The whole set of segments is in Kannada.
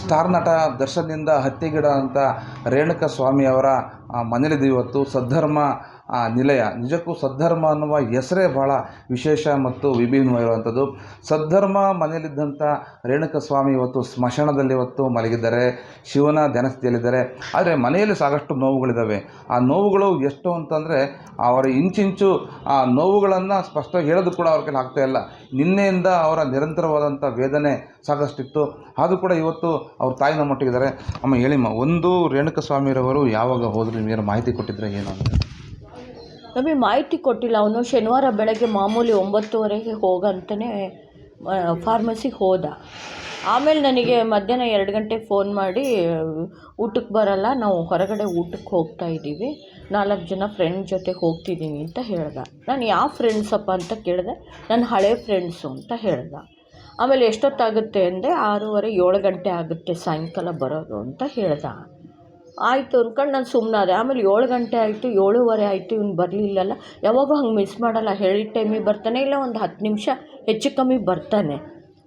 ಸ್ಟಾರ್ ನಟ ದರ್ಶನ್ನಿಂದ ಹತ್ಯೆಗೀಡಾದಂಥ ಅಂತ ರೇಣುಕಾ ಸ್ವಾಮಿಯವರ ಮನೇಲಿದ್ದೀವಿ ಇವತ್ತು. ಸದ್ಧರ್ಮ ಆ, ನಿಲಯ. ನಿಜಕ್ಕೂ ಸದ್ಧರ್ಮ ಅನ್ನುವ ಹೆಸರೇ ಭಾಳ ವಿಶೇಷ ಮತ್ತು ವಿಭಿನ್ನವಾಗಿರುವಂಥದ್ದು ಸದ್ಧರ್ಮ ಮನೆಯಲ್ಲಿದ್ದಂಥ ರೇಣುಕ ಸ್ವಾಮಿ ಇವತ್ತು ಸ್ಮಶಾನದಲ್ಲಿ ಇವತ್ತು ಮಲಗಿದ್ದಾರೆ. ಶಿವನ ಧ್ಯಾನಸ್ಥಿಯಲ್ಲಿದ್ದಾರೆ. ಆದರೆ ಮನೆಯಲ್ಲಿ ಸಾಕಷ್ಟು ನೋವುಗಳಿದ್ದಾವೆ. ಆ ನೋವುಗಳು ಎಷ್ಟು ಅಂತಂದರೆ ಅವರ ಇಂಚಿಂಚು ಆ ನೋವುಗಳನ್ನು ಸ್ಪಷ್ಟವಾಗಿ ಹೇಳೋದು ಕೂಡ ಅವ್ರ ಕೈಲಿ ಆಗ್ತಾ ಇಲ್ಲ. ನಿನ್ನೆಯಿಂದ ಅವರ ನಿರಂತರವಾದಂಥ ವೇದನೆ ಸಾಕಷ್ಟಿತ್ತು. ಆದರೂ ಕೂಡ ಇವತ್ತು ಅವ್ರ ತಾಯಿನ ನಮ್ಮ ಅಮ್ಮ ಹೇಳಿಮ್ಮ ಒಂದು ರೇಣುಕ ಸ್ವಾಮಿಯವರು ಯಾವಾಗ ಹೋದ್ರು ನಿಮಗೆ ಮಾಹಿತಿ ಕೊಟ್ಟಿದ್ರೆ ಏನು ಅಂತ? ನಮಗೆ ಮಾಹಿತಿ ಕೊಟ್ಟಿಲ್ಲ. ಅವನು ಶನಿವಾರ ಬೆಳಗ್ಗೆ ಮಾಮೂಲಿ ಒಂಬತ್ತುವರೆಗೆ ಹೋಗಂತಲೇ ಫಾರ್ಮಸಿಗೆ ಹೋದ. ಆಮೇಲೆ ನನಗೆ ಮಧ್ಯಾಹ್ನ ಎರಡು ಗಂಟೆಗೆ ಫೋನ್ ಮಾಡಿ, ಊಟಕ್ಕೆ ಬರಲ್ಲ, ನಾವು ಹೊರಗಡೆ ಊಟಕ್ಕೆ ಹೋಗ್ತಾ ಇದ್ದೀವಿ. ನಾಲ್ಕು ಜನ ಫ್ರೆಂಡ್ ಜೊತೆ ಹೋಗ್ತಿದ್ದೀನಿ ಅಂತ ಹೇಳ್ದ. ನಾನು ಯಾವ ಫ್ರೆಂಡ್ಸಪ್ಪ ಅಂತ ಕೇಳಿದೆ, ನನ್ನ ಹಳೆ ಫ್ರೆಂಡ್ಸು ಅಂತ ಹೇಳ್ದ. ಆಮೇಲೆ ಎಷ್ಟೊತ್ತಾಗುತ್ತೆ ಅಂದರೆ ಆರೂವರೆ ಏಳು ಗಂಟೆ ಆಗುತ್ತೆ ಸಾಯಂಕಾಲ ಬರೋದು ಅಂತ ಹೇಳ್ದ. ಆಯಿತು ಅಂದ್ಕೊಂಡು ನಾನು ಸುಮ್ಮನಾದೆ ಆಮೇಲೆ ಏಳು ಗಂಟೆ ಆಯಿತು, ಏಳೂವರೆ ಆಯಿತು, ಇವ್ನು ಬರಲಿಲ್ಲಲ್ಲ. ಯಾವಾಗೂ ಹಂಗೆ ಮಿಸ್ ಮಾಡಲ್ಲ. ಹೇಳಿದ ಟೈಮಿಗೆ ಬರ್ತಾನೆ ಇಲ್ಲ, ಒಂದು ಹತ್ತು ನಿಮಿಷ ಹೆಚ್ಚು ಕಮ್ಮಿ ಬರ್ತಾನೆ.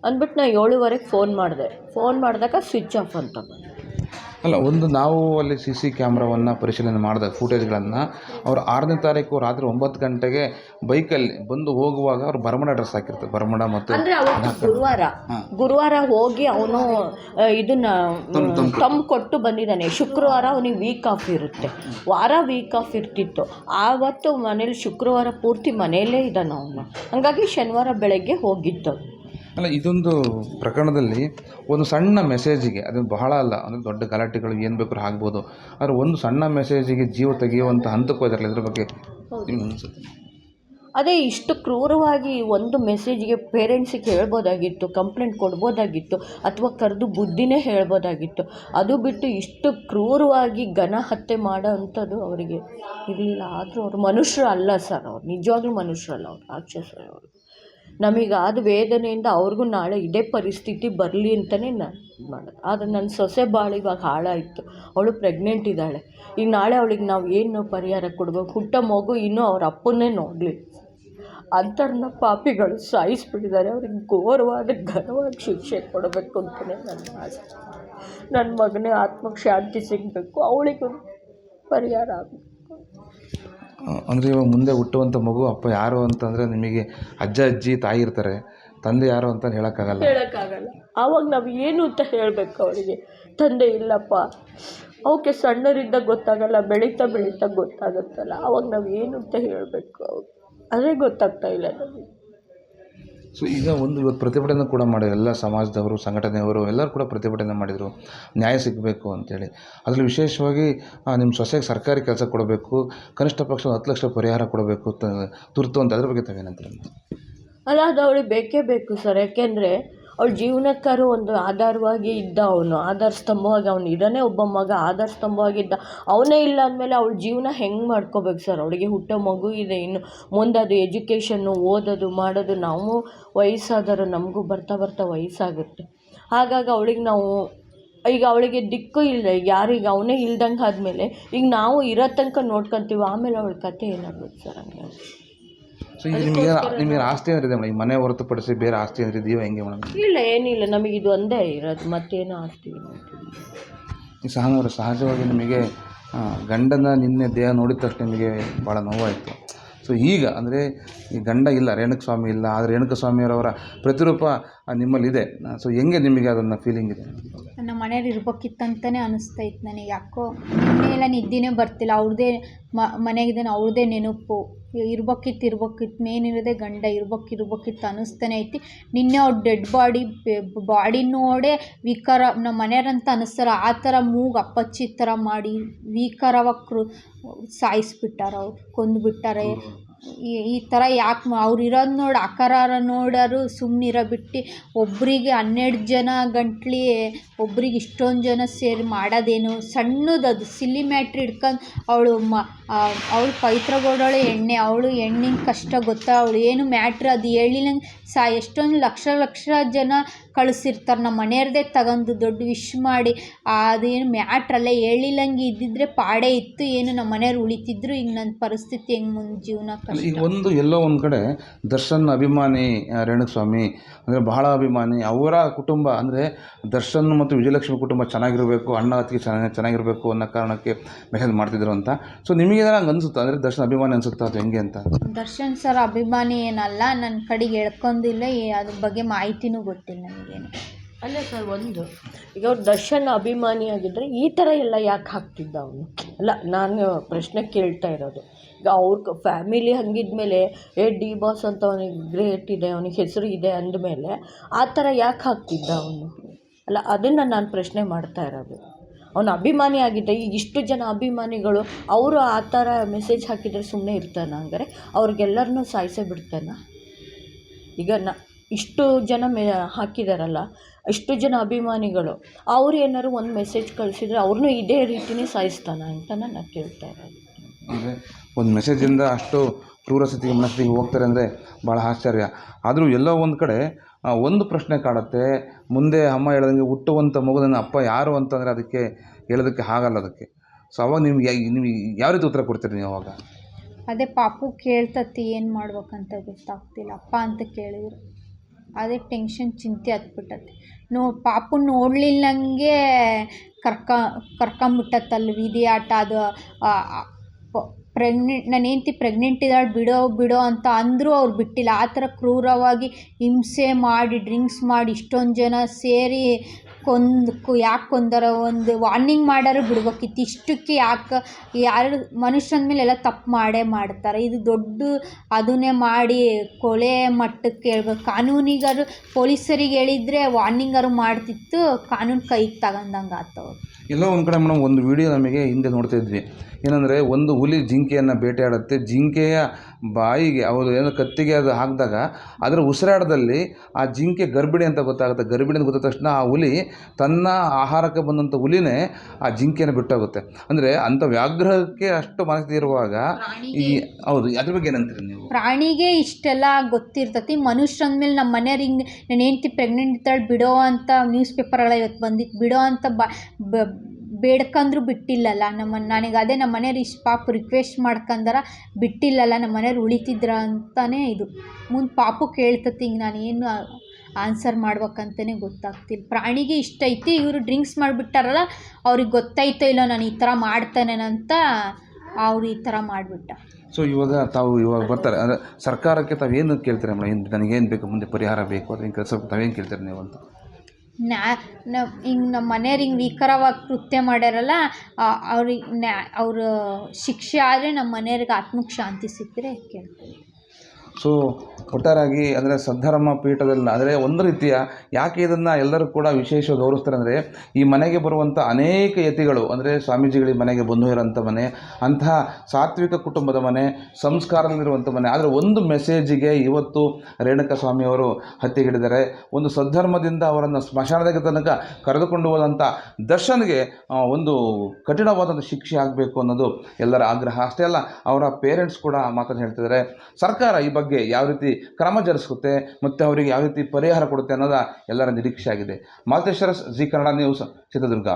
ಅಂದ್ಬಿಟ್ಟು ನಾನು ಏಳುವರೆಗೆ ಫೋನ್ ಮಾಡಿದೆ. ಫೋನ್ ಮಾಡಿದಾಗ ಸ್ವಿಚ್ ಆಫ್ ಅಂತ ಅಲ್ಲ ಒಂದು ನಾವು ಅಲ್ಲಿ ಸಿ ಸಿ ಕ್ಯಾಮ್ರಾವನ್ನು ಪರಿಶೀಲನೆ ಮಾಡಿದಾಗ ಫೂಟೇಜ್ಗಳನ್ನು ಅವ್ರು ಆರನೇ ತಾರೀಕು ರಾತ್ರಿ ಒಂಬತ್ತು ಗಂಟೆಗೆ ಬೈಕಲ್ಲಿ ಬಂದು ಹೋಗುವಾಗ ಅವ್ರು ಬರಮಣ ಡ್ರೆಸ್ ಹಾಕಿರ್ತಾರೆ. ಬರಮಣ ಮತ್ತು ಗುರುವಾರ. ಗುರುವಾರ ಹೋಗಿ ಅವನು ಇದನ್ನ ತಂಬ್ ಕೊಟ್ಟು. ಬಂದಿದ್ದಾನೆ. ಶುಕ್ರವಾರ ಅವನಿಗೆ ವೀಕ್ ಆಫ್ ಇರುತ್ತೆ. ವಾರ ವೀಕ್ ಆಫ್ ಇರ್ತಿತ್ತು. ಆವತ್ತು ಮನೇಲಿ ಶುಕ್ರವಾರ ಪೂರ್ತಿ ಮನೆಯಲ್ಲೇ ಇದ್ದಾನೆ ಅವನು. ಹಂಗಾಗಿ ಶನಿವಾರ ಬೆಳಗ್ಗೆ ಹೋಗಿದ್ದು. ಅಲ್ಲ ಇದೊಂದು ಪ್ರಕರಣದಲ್ಲಿ ಒಂದು ಸಣ್ಣ ಮೆಸೇಜಿಗೆ ಅದು ಬಹಳ ಅಲ್ಲ ಅಂದರೆ ದೊಡ್ಡ ಗಲಾಟೆಗಳು ಏನು ಬೇಕಾದ್ರೂ ಆಗ್ಬೋದು. ಆದರೆ ಒಂದು ಸಣ್ಣ ಮೆಸೇಜಿಗೆ ಜೀವ ತೆಗೆಯುವಂಥ ಹಂತಕ್ಕೆ ಹೋದ್ರಲ್ಲ ಇದ್ರ ಬಗ್ಗೆ ನಿಮ್ಗೆ ಅನ್ಸುತ್ತೆ? ಅದೇ ಇಷ್ಟು ಕ್ರೂರವಾಗಿ ಒಂದು ಮೆಸೇಜ್ಗೆ ಪೇರೆಂಟ್ಸಿಗೆ ಹೇಳ್ಬೋದಾಗಿತ್ತು ಕಂಪ್ಲೇಂಟ್ ಕೊಡ್ಬೋದಾಗಿತ್ತು ಅಥವಾ ಕರೆದು ಬುದ್ಧಿನೇ ಹೇಳ್ಬೋದಾಗಿತ್ತು ಅದು ಬಿಟ್ಟು ಇಷ್ಟು ಕ್ರೂರವಾಗಿ ಘನ ಹತ್ಯೆ ಮಾಡೋ ಅಂಥದ್ದು ಅವರಿಗೆ ಇರಲಿಲ್ಲ. ಆದರೂ ಅವರು ಮನುಷ್ಯರು ಅಲ್ಲ ಸರ್ ಅವ್ರು. ನಿಜವಾಗ್ಲೂ ಮನುಷ್ಯರಲ್ಲ ಅವ್ರು ರಾಕ್ಷಸರು ಅವರು. ನಮಗಾದ ವೇದನೆಯಿಂದ ಅವ್ರಿಗೂ ನಾಳೆ ಇದೇ ಪರಿಸ್ಥಿತಿ ಬರಲಿ ಅಂತಲೇ ನಾನು ಇದು ಮಾಡೋದು. ಆದರೆ ನನ್ನ ಸೊಸೆ ಭಾಳ ಇವಾಗ ಹಾಳಾಯಿತು. ಅವಳು ಪ್ರೆಗ್ನೆಂಟ್ ಇದ್ದಾಳೆ. ಈಗ ನಾಳೆ ಅವಳಿಗೆ ನಾವು ಏನು ಪರಿಹಾರ ಕೊಡ್ಬೇಕು? ಹುಟ್ಟ ಮಗು ಇನ್ನೂ ಅವ್ರ ಅಪ್ಪನ್ನೇ ನೋಡಲಿ. ಅಂಥವ್ರನ್ನ ಪಾಪಿಗಳು ಸಾಯಿಸ್ಬಿಟ್ಟಿದ್ದಾರೆ. ಅವ್ರಿಗೆ ಘೋರವಾದ ಘನವಾದ ಶಿಕ್ಷೆ ಕೊಡಬೇಕು ಅಂತಲೇ ನನ್ನ ಆಸೆ. ನನ್ನ ಮಗನೇ ಆತ್ಮಕ್ಕೆ ಶಾಂತಿ ಸಿಗಬೇಕು. ಅವಳಿಗೂ ಪರಿಹಾರ ಆಗಬೇಕು. ಅಂದರೆ ಇವಾಗ ಮುಂದೆ ಹುಟ್ಟುವಂಥ ಮಗು, ಅಪ್ಪ ಯಾರು ಅಂತಂದರೆ ನಿಮಗೆ ಅಜ್ಜ, ಅಜ್ಜಿ, ತಾಯಿ ಇರ್ತಾರೆ. ತಂದೆ ಯಾರು ಅಂತ ಹೇಳೋಕ್ಕಾಗಲ್ಲ. ಹೇಳೋಕ್ಕಾಗಲ್ಲ. ಆವಾಗ ನಾವು ಏನು ಅಂತ ಹೇಳಬೇಕು ಅವರಿಗೆ? ತಂದೆ ಇಲ್ಲಪ್ಪ. ಅವಕ್ಕೆ ಸಣ್ಣರಿಂದ ಗೊತ್ತಾಗಲ್ಲ, ಬೆಳೀತಾ ಬೆಳೀತಾ ಗೊತ್ತಾಗುತ್ತಲ್ಲ. ಆವಾಗ ನಾವು ಏನು ಅಂತ ಹೇಳಬೇಕು ಅವ್ರು? ಅದೇ ಗೊತ್ತಾಗ್ತಾ ಇಲ್ಲ ನಮಗೆ. ಸೊ ಈಗ ಒಂದು ಇವತ್ತು ಪ್ರತಿಭಟನೆ ಕೂಡ ಮಾಡಿದ್ರು ಎಲ್ಲ ಸಮಾಜದವರು, ಸಂಘಟನೆಯವರು ಎಲ್ಲರೂ ಕೂಡ ಪ್ರತಿಭಟನೆ ಮಾಡಿದರು. ನ್ಯಾಯ ಸಿಗಬೇಕು ಅಂತೇಳಿ. ಅದರಲ್ಲಿ ವಿಶೇಷವಾಗಿ ನಿಮ್ಮ ಸೊಸೆಗೆ ಸರ್ಕಾರಿ ಕೆಲಸ ಕೊಡಬೇಕು, ಕನಿಷ್ಠ ಪಕ್ಷ ಹತ್ತು ಲಕ್ಷ ಪರಿಹಾರ ಕೊಡಬೇಕು ತುರ್ತು ಅಂತ ಅದ್ರ ಬಗ್ಗೆ ತಾವೇನಂತೀರ? ಅಲ್ಲ, ಅದು ಅವಳಿಗೆ ಬೇಕೇ ಬೇಕು ಸರ್. ಯಾಕೆಂದರೆ ಅವಳ ಜೀವನಕ್ಕಾರು ಒಂದು ಆಧಾರವಾಗಿ ಇದ್ದ ಅವನು. ಆಧಾರ ಸ್ತಂಭವಾಗಿ ಅವನು ಇದ್ದಾನೆ ಒಬ್ಬ ಮಗ ಆಧಾರ ಸ್ತಂಭವಾಗಿದ್ದ ಅವನೇ ಇಲ್ಲ ಅಂದಮೇಲೆ ಅವಳ ಜೀವನ ಹೆಂಗೆ ಮಾಡ್ಕೋಬೇಕು ಸರ್? ಅವಳಿಗೆ ಹುಟ್ಟೋ ಮಗು ಇದೆ ಇನ್ನು. ಮುಂದೆ ಅದು ಎಜುಕೇಷನ್ನು ಓದೋದು, ಮಾಡೋದು, ನಾವು ವಯಸ್ಸಾದರೂ ನಮಗೂ ಬರ್ತಾ ಬರ್ತಾ ವಯಸ್ಸಾಗುತ್ತೆ. ಹಾಗಾಗಿ ಅವಳಿಗೆ ನಾವು, ಈಗ ಅವಳಿಗೆ ದಿಕ್ಕು ಇಲ್ಲ ಈಗ ಯಾರಿಗೆ ಅವನೇ ಇಲ್ದಂಗೆ ಆದಮೇಲೆ ಈಗ ನಾವು ಇರೋ ತನಕ ನೋಡ್ಕೊತೀವಿ, ಆಮೇಲೆ ಅವಳ ಕತೆ ಏನಾಗುತ್ತೆ ಸರ್ ಹಂಗೆ? ಸೊ ಈಗ ನಿಮಗೆ ನಿಮಗೆ ಆಸ್ತಿ ಇದೆ ಮೇಡಮ್? ಈ ಮನೆ ಹೊರತುಪಡಿಸಿ ಬೇರೆ ಆಸ್ತಿ ಏನಾದ್ರು ಇದೆಯೋ ಹೆಂಗೆ ಮೇಡಮ್? ಇಲ್ಲ ಏನಿಲ್ಲ. ನಮಗೆ ಇದು ಒಂದೇ ಇರೋದು. ಮತ್ತೇನು ಆಸ್ತಿ ಇಲ್ಲ. ಸಹನವರು ಸಹಜವಾಗಿ ನಿಮಗೆ ಆ, ಗಂಡನ ನಿನ್ನೆ ದೇಹ ನೋಡಿದ ತಕ್ಷಣ ನಿಮಗೆ ಭಾಳ ನೋವಾಯಿತು. ಸೊ ಈಗ ಅಂದರೆ ಈ ಗಂಡ ಇಲ್ಲ ರೇಣುಕ ಸ್ವಾಮಿ ಇಲ್ಲ ಆದರೆ ರೇಣುಕ ಸ್ವಾಮಿಯವರವರ ಪ್ರತಿರೂಪ ಆ, ನಿಮ್ಮಲ್ಲಿದೆ. ಸೊ ಹೆಂಗೆ ನಿಮಗೆ ಅದನ್ನು ಫೀಲಿಂಗ್ ಇದೆ? ನನ್ನ ಮನೇಲಿ ಇರ್ಬೇಕಿತ್ತಂತಲೇ ಅನಿಸ್ತೈತೆ ನನಗೆ. ಯಾಕೋ ಎಲ್ಲ ನಿದ್ದೆನೇ ಬರ್ತಿಲ್ಲ. ಅವ್ರದ್ದೇ ಮ ಮನೆಗಿದ್ದಾನೆ ಅವ್ರದ್ದೇ ನೆನಪು. ಇರ್ಬೇಕಿತ್ತು ಇರ್ಬೇಕಿತ್ತು ಮೇನ್ ಇರೋದೇ ಗಂಡ. ಇರ್ಬೇಕು ಇರ್ಬೇಕಿತ್ತು ಅನ್ನಿಸ್ತಾನೆ ಐತಿ. ನಿನ್ನೆ ಅವ್ರ ಡೆಡ್ ಬಾಡಿ ಬಾಡಿ ನೋಡೆ ವಿಕಾರ, ನಮ್ಮ ಮನೆಯವ್ರಂತ ಅನ್ನಿಸ್ತಾರ ಆ ಥರ ಮೂಗು ಅಪ್ಪಚ್ಚಿ ಥರ ಮಾಡಿ ವಿಕಾರವಾಗಿ ಕ್ರು ಸಾಯಿಸ್ಬಿಟ್ಟಾರ ಅವ್ರು, ಕೊಂದುಬಿಟ್ಟಾರೆ. ಈ ಈ ಥರ ಯಾಕೆ ಅವ್ರು ಇರೋದು ನೋಡಿ ಆಕಾರ ನೋಡೋರು ಸುಮ್ಮನಿರೋ ಬಿಟ್ಟು ಒಬ್ಬರಿಗೆ ಹನ್ನೆರಡು ಜನ ಗಂಟ್ಲಿ ಒಬ್ರಿಗೆ ಇಷ್ಟೊಂದು ಜನ ಸೇರಿ ಮಾಡೋದೇನು ಸಣ್ಣದದು ಸಿಲ್ಲಿ ಮ್ಯಾಟ್ರ್ ಹಿಡ್ಕೊಂಡು ಅವಳು ಮ ಅವಳು ಪವಿತ್ರಗೌಡಳೆ ಎಣ್ಣೆ ಅವಳು ಹೆಣ್ಣಿನ ಕಷ್ಟ ಗೊತ್ತಾ? ಅವಳು ಏನು ಮ್ಯಾಟ್ರ್ ಅದು ಹೇಳಿಲ್ಲಂಗೆ ಸಾ ಎಷ್ಟೊಂದು ಲಕ್ಷ ಲಕ್ಷ ಜನ ಕಳಿಸಿರ್ತಾರೆ. ನಮ್ಮ ಮನೆಯವ್ರದ್ದೇ ತಗೊಂಡು ದೊಡ್ಡ ವಿಶ್ ಮಾಡಿ. ಅದೇನು ಮ್ಯಾಟ್ರಲ್ಲ ಹೇಳಿಲ್ಲಂಗೆ ಇದ್ದಿದ್ರೆ ಪಾಡೇ ಇತ್ತು. ಏನು ನಮ್ಮ ಮನೆಯವ್ರು ಉಳಿತಿದ್ರು. ಈಗ ನನ್ನ ಪರಿಸ್ಥಿತಿ ಹೆಂಗೆ ಮುಂದೆ ಜೀವನ ಕಷ್ಟ. ಈಗ ಒಂದು ಎಲ್ಲೋ ಒಂದು ಕಡೆ ದರ್ಶನ್ ಅಭಿಮಾನಿ ರೇಣುಸ್ವಾಮಿ ಅಂದರೆ ಬಹಳ ಅಭಿಮಾನಿ ಅವರ ಕುಟುಂಬ ಅಂದರೆ ದರ್ಶನ್ ಮತ್ತು ವಿಜಯಲಕ್ಷ್ಮಿ ಕುಟುಂಬ ಚೆನ್ನಾಗಿರಬೇಕು ಅಣ್ಣ ಅತ್ತಿಗೆ ಚೆನ್ನಾಗಿ ಚೆನ್ನಾಗಿರಬೇಕು ಅನ್ನೋ ಕಾರಣಕ್ಕೆ ಮೆಸೇಜ್ ಮಾಡ್ತಿದ್ರು ಅಂತ. ಸೊ ನಿಮಗೆ ಹಂಗೆ ಅನ್ಸುತ್ತಾ? ಅಂದರೆ ದರ್ಶನ್ ಅಭಿಮಾನಿ ಅನ್ಸುತ್ತಾ ಅದು ಹೆಂಗೆ ಅಂತ? ದರ್ಶನ್ ಸರ್ ಅಭಿಮಾನಿ ಏನಲ್ಲ ನನ್ನ ಕಡೆಗೆ ಎಳ್ಕೊಂಡಿಲ್ಲ ಏ- ಅದ್ರ ಬಗ್ಗೆ ಮಾಹಿತಿನೂ ಗೊತ್ತಿಲ್ಲ ನನಗೇನು. ಅಲ್ಲ ಸರ್ ಒಂದು. ಈಗ ಅವ್ರು ದರ್ಶನ್ ಅಭಿಮಾನಿ ಆಗಿದ್ರೆ ಈ ಥರ ಎಲ್ಲ ಯಾಕೆ ಹಾಕ್ತಿದ್ದ ಅವನು? ಅಲ್ಲ ನಾನು ಪ್ರಶ್ನೆ ಕೇಳ್ತಾ ಇರೋದು. ಈಗ ಅವ್ರ ಫ್ಯಾಮಿಲಿ ಹಂಗಿದ್ಮೇಲೆ ಏ ಡಿ ಬಾಸ್ ಅಂತ ಅವನಿಗೆ ಗ್ರೇಟ್ ಇದೆ ಅವನಿಗೆ ಹೆಸರು ಇದೆ ಅಂದಮೇಲೆ ಆ ಥರ ಯಾಕೆ ಹಾಕ್ತಿದ್ದ ಅವನು? ಅಲ್ಲ ಅದನ್ನು ನಾನು ಪ್ರಶ್ನೆ ಮಾಡ್ತಾ ಇರೋದು. ಅವನು ಅಭಿಮಾನಿ ಆಗಿದ್ದ ಈಗ ಇಷ್ಟು ಜನ ಅಭಿಮಾನಿಗಳು, ಅವರು ಆ ಥರ ಮೆಸೇಜ್ ಹಾಕಿದರೆ ಸುಮ್ಮನೆ ಇರ್ತಾನ ಹಂಗಾರೆ? ಅವ್ರಿಗೆಲ್ಲರನ್ನೂ ಸಾಯಿಸೇ ಬಿಡ್ತಾನ? ಈಗ ನ, ಇಷ್ಟು ಜನ ಮೆ, ಹಾಕಿದಾರಲ್ಲ, ಇಷ್ಟು ಜನ ಅಭಿಮಾನಿಗಳು, ಅವ್ರು ಏನಾದ್ರು ಒಂದು ಮೆಸೇಜ್ ಕಳಿಸಿದ್ರೆ ಅವ್ರನ್ನೂ ಇದೇ ರೀತಿನೇ ಸಾಯಿಸ್ತಾನ ಅಂತ ನಾನು ಕೇಳ್ತಾ ಇರೋದು. ಅಂದರೆ ಒಂದು ಮೆಸೇಜಿಂದ ಅಷ್ಟು ಕ್ರೂರ ಸ್ಥಿತಿಗೆ ಮನಸ್ಥಿತಿಗೆ ಹೋಗ್ತಾರೆ ಅಂದರೆ ಭಾಳ ಆಶ್ಚರ್ಯ. ಆದರೂ ಎಲ್ಲೋ ಒಂದು ಕಡೆ ಒಂದು ಪ್ರಶ್ನೆ ಕಾಡುತ್ತೆ ಮುಂದೆ ಅಮ್ಮ ಹೇಳ್ದಂಗೆ ಹುಟ್ಟುವಂಥ ಮಗುದನ್ನು ಅಪ್ಪ ಯಾರು ಅಂತಂದರೆ ಅದಕ್ಕೆ ಹೇಳೋದಕ್ಕೆ ಆಗಲ್ಲ ಅದಕ್ಕೆ. ಸೊ ಅವಾಗ ನಿಮ್ಗೆ ನಿಮ್ಗೆ ಯಾವ ರೀತಿ ಉತ್ತರ ಕೊಡ್ತೀರಿ ನೀವು ಅವಾಗ? ಅದೇ ಪಾಪು ಕೇಳ್ತತಿ, ಏನು ಮಾಡ್ಬೇಕಂತ ಗೊತ್ತಾಗ್ತಿಲ್ಲ. ಅಪ್ಪ ಅಂತ ಕೇಳಿದ್ರು. ಅದೇ ಟೆನ್ಷನ್ ಚಿಂತೆ ಹತ್ಬಿಟ್ಟತಿ. ನೋ, ಪಾಪು ನೋಡ್ಲಿಲ್ಲಂಗೆ ಕರ್ಕ ಕರ್ಕೊಂಬಿಟ್ಟತ್ತಲ್ಲಿ ವಿಧಿ ಆಟ ಅದು. ಪ್ರೆಗ್ನೆಂಟ್ ನನ್ನ ಹೆಂಡ್ತಿ ಪ್ರೆಗ್ನೆಂಟ್ ಇದ್ದಾಳೆ, ಬಿಡೋ ಬಿಡೋ ಅಂತ ಅಂದರೂ ಅವ್ರು ಬಿಟ್ಟಿಲ್ಲ. ಆ ಥರ ಕ್ರೂರವಾಗಿ ಹಿಂಸೆ ಮಾಡಿ ಡ್ರಿಂಕ್ಸ್ ಮಾಡಿ ಇಷ್ಟೊಂದು ಜನ ಸೇರಿ ಕೊಂದು ಯಾಕೆ ಕೊಂದರ ಒಂದು ವಾರ್ನಿಂಗ್ ಮಾಡಾರು ಬಿಡ್ಬೇಕಿತ್ತು. ಇಷ್ಟಕ್ಕೆ ಯಾಕೆ, ಯಾರು, ಮನುಷ್ಯನ ಮೇಲೆ ಎಲ್ಲ ತಪ್ಪು ಮಾಡೇ ಮಾಡ್ತಾರೆ. ಇದು ದೊಡ್ಡ ಅದನ್ನೇ ಮಾಡಿ ಕೊಲೆ ಮಟ್ಟಕ್ಕೆ ಹೇಳ್ಬೇಕು ಕಾನೂನಿಗಾರು, ಪೊಲೀಸರಿಗೆ ಹೇಳಿದರೆ ವಾರ್ನಿಂಗಾರು ಮಾಡ್ತಿತ್ತು. ಕಾನೂನು ಕೈಗೆ ತಗೊಂಡಂಗೆ ಆತವ್ರು ಎಲ್ಲೋ ಒಂದು ಕಡೆ ಮೇಡಮ್ ಒಂದು ವಿಡಿಯೋ ನಮಗೆ ಹಿಂದೆ ನೋಡ್ತಾ ಇದ್ವಿ. ಏನಂದರೆ ಒಂದು ಹುಲಿ ಜಿಂಕೆಯನ್ನು ಬೇಟೆಯಾಡುತ್ತೆ. ಜಿಂಕೆಯ ಬಾಯಿಗೆ ಅವರು ಏನೋ ಕತ್ತಿಗೆ ಅದು ಹಾಕಿದಾಗ ಅದರ ಉಸಿರಾಟದಲ್ಲಿ ಆ ಜಿಂಕೆ ಗರ್ಭಿಣಿ ಅಂತ ಗೊತ್ತಾಗುತ್ತೆ. ಗರ್ಭಿಣಿ ಅಂತ ಗೊತ್ತಾದ ತಕ್ಷಣ ಆ ಹುಲಿ ತನ್ನ ಆಹಾರಕ್ಕೆ ಬಂದಂಥ ಹುಲಿನೇ ಆ ಜಿಂಕೆಯನ್ನು ಬಿಟ್ಟೋಗುತ್ತೆ. ಅಂದರೆ ಅಂಥ ವ್ಯಾಘ್ರಹಕ್ಕೆ ಅಷ್ಟು ಮನಸ್ಥಿತಿ ಇರುವಾಗ ಈ ಹೌದು ಅದ್ರ ಬಗ್ಗೆ ಏನಂತೀರಿ ನೀವು? ಪ್ರಾಣಿಗೆ ಇಷ್ಟೆಲ್ಲ ಗೊತ್ತಿರ್ತತಿ. ಮನುಷ್ಯರ ಮೇಲೆ ನಮ್ಮ ಮನೆಯವ್ರು ಹಿಂಗೆ ನಾನು ಹೆಂಡ್ತಿ ಪ್ರೆಗ್ನೆಂಟ್ ಇದ್ದಾಳೆ ಬಿಡೋ ಅಂತ ನ್ಯೂಸ್ ಪೇಪರ್ಗಳ ಇವತ್ತು ಬಂದಿತ್ತು ಬಿಡೋ ಅಂತ ಬ- ಬೇಡ್ಕಂದ್ರು ಬಿಟ್ಟಿಲ್ಲಲ್ಲ. ನಮ್ಮ ನನಗೆ ಅದೇ ನಮ್ಮ ಮನೆಯವ್ರು ಇಷ್ಟು ಪಾಪ ರಿಕ್ವೆಸ್ಟ್ ಮಾಡ್ಕಂದಾರ ಬಿಟ್ಟಿಲ್ಲಲ್ಲ. ನಮ್ಮ ಮನೆಯವ್ರು ಉಳಿತಿದ್ರ ಅಂತಲೇ ಇದು. ಮುಂದೆ ಪಾಪು ಕೇಳ್ತತಿ, ಹಿಂಗೆ ನಾನು ಏನು ಆನ್ಸರ್ ಮಾಡ್ಬೇಕಂತಲೇ ಗೊತ್ತಾಗ್ತಿಲ್ಲ ಪ್ರಾಣಿಗೆ ಇಷ್ಟ ಐತಿ, ಇವರು ಡ್ರಿಂಕ್ಸ್ ಮಾಡಿಬಿಟ್ಟಾರಲ್ಲ, ಅವ್ರಿಗೆ ಗೊತ್ತಾಯ್ತೋ ಇಲ್ಲೋ ನಾನು ಈ ಥರ ಮಾಡ್ತಾನೇನಂತ ಅವ್ರು ಈ ಥರ ಮಾಡಿಬಿಟ್ಟ. ಸೊ ಇವಾಗ ತಾವು ಇವಾಗ ಬರ್ತಾರೆ. ಅಂದರೆ ಸರ್ಕಾರಕ್ಕೆ ತಾವೇನು ಕೇಳ್ತೀರಾ ಮೇಡಮ್ ಏನು ನನಗೇನು ಬೇಕು? ಮುಂದೆ ಪರಿಹಾರ ಬೇಕು ಹಿಂಗೆ ಕೆಲಸ ತಾವೇನು ಕೇಳ್ತೀರಿ ನೀವು ಅಂತ? ನ್ಯಾ ಹಿಂಗೆ ನಮ್ಮ ಮನೆಯವ್ರು ಹಿಂಗೆ ವಿಕರವಾಗಿ ಕೃತ್ಯ ಮಾಡ್ಯಾರಲ್ಲ ಅವ್ರಿಗೆ ನ್ಯಾ, ಅವರು ಶಿಕ್ಷೆ ಆದರೆ ನಮ್ಮ ಮನೆಯವ್ರಿಗೆ ಆತ್ಮಕ್ಕೆ ಶಾಂತಿ ಸಿಕ್ಕರೆ ಕೇಳ್ತೀವಿ. ಸೊ ಒಟ್ಟಾರಾಗಿ ಅಂದರೆ ಸದ್ಧರ್ಮ ಪೀಠದಲ್ಲಿ ಅಂದರೆ ಒಂದು ರೀತಿಯ ಯಾಕೆ ಇದನ್ನು ಎಲ್ಲರೂ ಕೂಡ ವಿಶೇಷ ಗೌರವಿಸ್ತಾರೆ ಅಂದರೆ ಈ ಮನೆಗೆ ಬರುವಂಥ ಅನೇಕ ಯತಿಗಳು ಅಂದರೆ ಸ್ವಾಮೀಜಿಗಳಿಗೆ ಮನೆಗೆ ಬಂದು ಇರೋಂಥ ಮನೆ ಅಂತಹ ಸಾತ್ವಿಕ ಕುಟುಂಬದ ಮನೆ ಸಂಸ್ಕಾರದಲ್ಲಿರುವಂಥ ಮನೆ. ಆದರೆ ಒಂದು ಮೆಸೇಜಿಗೆ ಇವತ್ತು ರೇಣುಕ ಸ್ವಾಮಿಯವರು ಹತ್ಯೆಗಿಡಿದ್ದಾರೆ ಒಂದು ಸದ್ಧರ್ಮದಿಂದ ಅವರನ್ನು ಸ್ಮಶಾನದ ತನಕ ಕರೆದುಕೊಂಡು ಹೋದಂಥ ದರ್ಶನ್ಗೆ ಒಂದು ಕಠಿಣವಾದಂಥ ಶಿಕ್ಷೆ ಆಗಬೇಕು ಅನ್ನೋದು ಎಲ್ಲರ ಆಗ್ರಹ. ಅಷ್ಟೇ ಅಲ್ಲ, ಅವರ ಪೇರೆಂಟ್ಸ್ ಕೂಡ ಮಾತನ್ನು ಹೇಳ್ತಿದ್ದಾರೆ. ಸರ್ಕಾರ ಈ ಬಗ್ಗೆ ಯಾವ ರೀತಿ ಕ್ರಮ ಜರುಗಿಸುತ್ತೆ ಮತ್ತು ಅವರಿಗೆ ಯಾವ ರೀತಿ ಪರಿಹಾರ ಕೊಡುತ್ತೆ ಅನ್ನೋದು ಎಲ್ಲರ ನಿರೀಕ್ಷೆ ಆಗಿದೆ ಮಾಲ್ತೇಶ್ವರ ಜಿ ಕನ್ನಡ ನ್ಯೂಸ್ ಚಿತ್ರದುರ್ಗ.